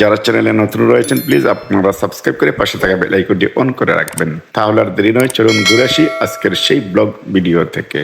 যারা চ্যানেলে নতুন রয়েছেন প্লিজ আপনারা সাবস্ক্রাইব করে পাশে থাকা বেল আইকনটি অন করে রাখবেন। তাহলে আর দেরি নয়, চলুন ঘুরে আসি আজকের সেই ব্লগ ভিডিও থেকে।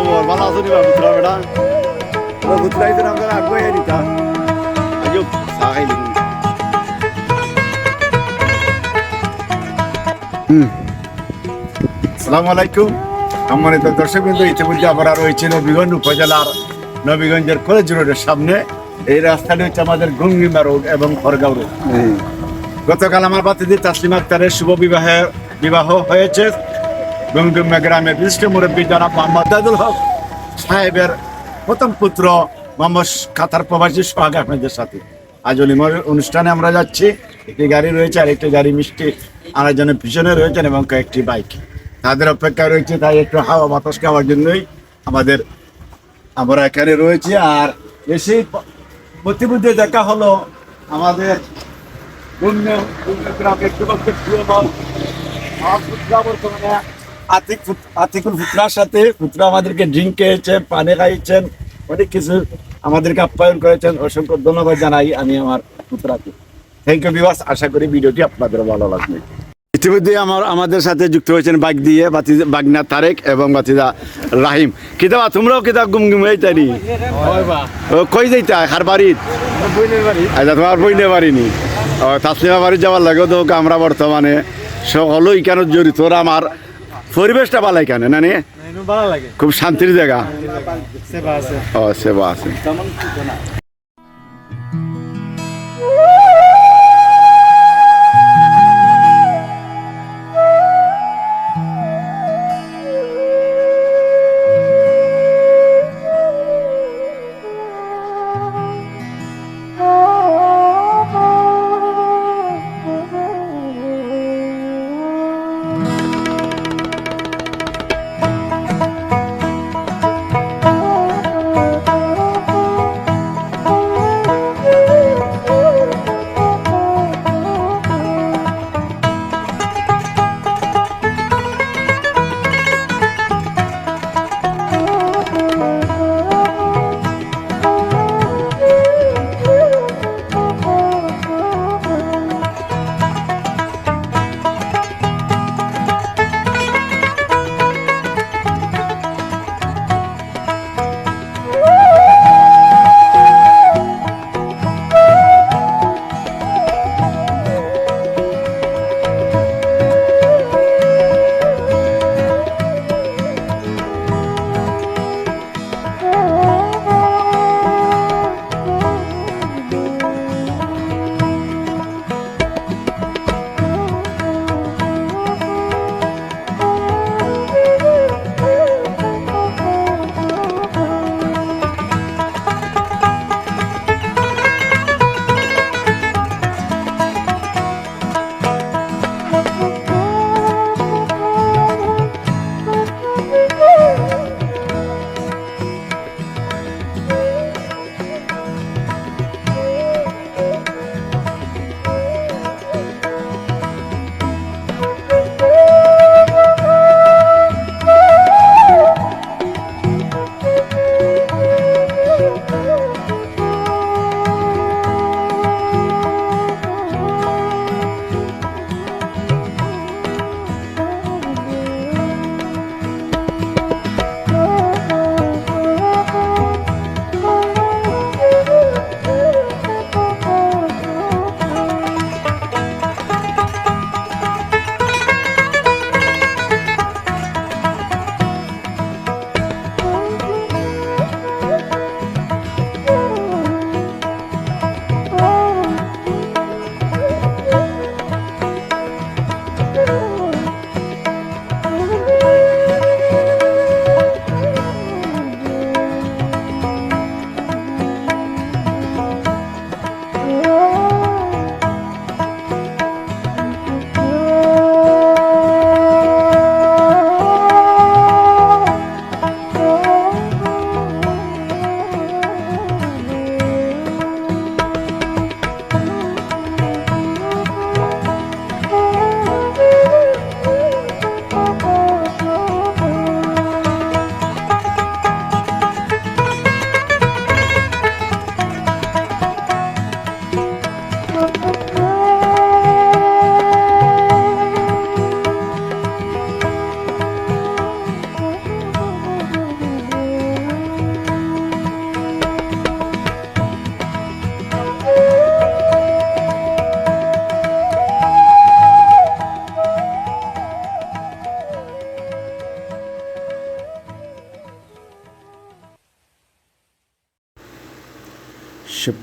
Kita mau malah sini lah putra beda. Kalau putra itu nama aku ya Rita. Ayo sahai ini. আসসালামু আলাইকুম সম্মানিত দর্শকবৃন্দ ইতিমধ্যে আমরা রয়েছে নবীগঞ্জ উপজেলার নবীগঞ্জের কলেজ রোডের সামনে। এই রাস্তাটি হচ্ছে আমাদের গঙ্গিমা রোড এবং খড়গাঁও রোড। গতকাল আমার বাতিদি তাসলিম আক্তারের শুভ বিবাহে বিবাহ হয়েছে। গঙ্গিমা গ্রামের বিশিষ্ট মুরব্বী জনাব মোহাম্মদ দাদুল হক সাহেবের প্রথম পুত্র মোহাম্মদ কাতার প্রবাসী সোহাগ আপনাদের সাথে আজ অলিমর অনুষ্ঠানে আমরা যাচ্ছি একটি গাড়ি রয়েছে আর একটি গাড়ি মিষ্টি আরেকজনের পিছনে রয়েছেন এবং কয়েকটি বাইক তাদের অপেক্ষায় রয়েছে তাই একটু হাওয়া বাতাস খাওয়ার জন্যই আমাদের আমরা এখানে রয়েছি আর এসে প্রতিমধ্যে দেখা হলো আমাদের মন। বর্তমানে আতিক আতিকুল পুত্রার সাথে পুত্রা আমাদেরকে ড্রিঙ্ক খেয়েছেন, পানি খাইয়েছেন অনেক কিছু আমাদেরকে আপ্যায়ন করেছেন। অসংখ্য ধন্যবাদ জানাই আমি আমার পুত্রাকে থ্যাংক ইউ বিবাস আশা করি ভিডিওটি আপনাদের ভালো লাগবে। ইতিমধ্যে আমার আমাদের সাথে যুক্ত হয়েছেন বাগ দিয়ে বাতি- বাগনা তারেক এবং বাতিদা রাহিম। কিতাবা তোমরাও কিতাব গুম গুম হইতানি ও, কই যাইতা? হার বাড়িত আচ্ছা তোমার বইনে বাড়িনি তাসলিমা বাড়ি যাওয়ার লাগে তো আমরা বর্তমানে সকলো ইকানত জড়িত? আমার পরিবেশটা ভালো কেন না নিয়ে খুব শান্তির জায়গা। ও সেবা আছে।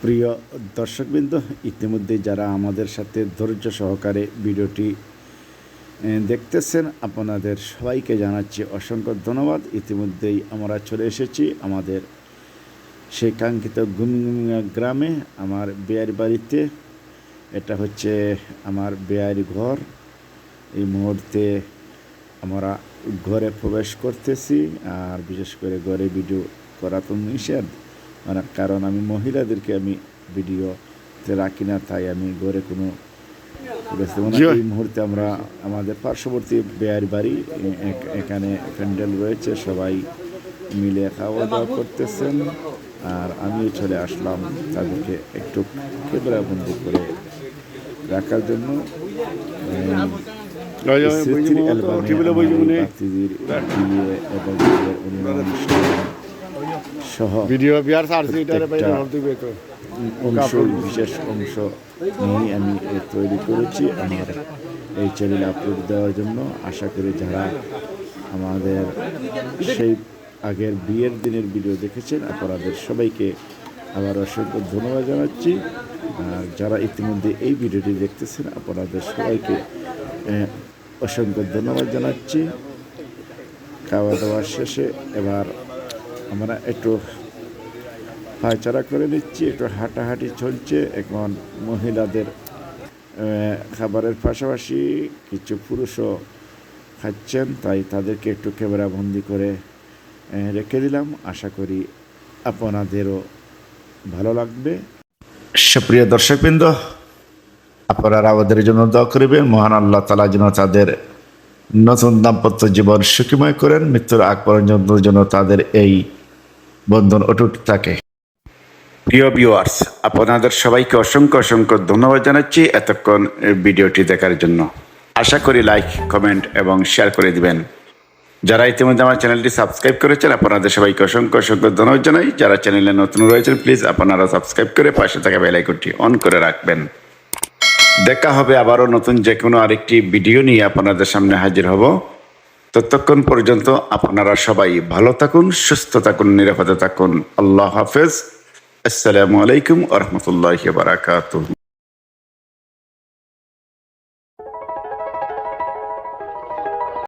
সুপ্রিয় দর্শকবৃন্দ, ইতিমধ্যে যারা আমাদের সাথে ধৈর্য সহকারে ভিডিওটি দেখতেছেন, আপনাদের সবাইকে জানাচ্ছি অসংখ্য ধন্যবাদ। ইতিমধ্যেই আমরা চলে এসেছি আমাদের সেই কাঙ্ক্ষিত গুমগুমিয়া গ্রামে, আমার বেয়ার বাড়িতে। এটা হচ্ছে আমার বেয়ার ঘর। এই মুহূর্তে আমরা ঘরে প্রবেশ করতেছি, আর বিশেষ করে ঘরে ভিডিও করা তো নিষেধ। কারণ আমি মহিলাদেরকে আমি ভিডিওতে রাখি না তাই আমি ঘরে কোনো এই মুহূর্তে আমরা আমাদের পার্শ্ববর্তী বেয়ার বাড়ি এখানে প্যান্ডেল রয়েছে সবাই মিলে খাওয়া দাওয়া করতেছেন। আর আমিও চলে আসলাম তাদেরকে একটু ক্যামেরা বন্দি করে রাখার জন্য। অ্যালবামে মনে। এবং সহ ভিডিও বিয়ার সারছি এটারে বাইরে প্রত্যেকটা হল অংশ বিশেষ অংশ নিয়ে আমি তৈরি করেছি। আমার এই চ্যানেলে আপলোড দেওয়ার জন্য আশা করি যারা আমাদের সেই আগের বিয়ের দিনের ভিডিও দেখেছেন আপনাদের সবাইকে আবার অসংখ্য ধন্যবাদ জানাচ্ছি। আর যারা ইতিমধ্যে এই ভিডিওটি দেখতেছেন আপনাদের সবাইকে অসংখ্য ধন্যবাদ জানাচ্ছি। খাওয়া দাওয়া শেষে এবার আমরা একটু পায়চারা করে নিচ্ছি, একটু হাঁটাহাঁটি চলছে। এখন মহিলাদের খাবারের পাশাপাশি কিছু পুরুষও খাচ্ছেন, তাই তাদেরকে একটু ক্যামেরা বন্দি করে রেখে দিলাম। আশা করি আপনাদেরও ভালো লাগবে। সুপ্রিয় দর্শকবৃন্দ, আপনারা আমাদের জন্য দোয়া করবেন। মহান আল্লাহ তালা যেন তাদের নতুন দাম্পত্য জীবন সুখীময় করেন। মৃত্যুর আগ পর্যন্ত যেন তাদের এই বন্ধন অটুট থাকে। প্রিয় ভিউয়ার্স আপনাদের সবাইকে অসংখ্য অসংখ্য ধন্যবাদ জানাচ্ছি এতক্ষণ ভিডিওটি দেখার জন্য। আশা করি লাইক কমেন্ট এবং শেয়ার করে দিবেন। যারা ইতিমধ্যে আমার চ্যানেলটি সাবস্ক্রাইব করেছেন, আপনাদের সবাইকে অসংখ্য অসংখ্য ধন্যবাদ জানাই। যারা চ্যানেলে নতুন রয়েছেন প্লিজ আপনারা সাবস্ক্রাইব করে পাশে থাকা বেল আইকনটি অন করে রাখবেন। দেখা হবে আবারও নতুন যে কোনো আরেকটি ভিডিও নিয়ে আপনাদের সামনে হাজির হব। ততক্ষণ পর্যন্ত আপনারা সবাই ভালো থাকুন, সুস্থ থাকুন, নিরাপদে থাকুন। আল্লাহ হাফেজ। আসসালামু আলাইকুম আ রহমতুল্লাহ বারাকাতুহ।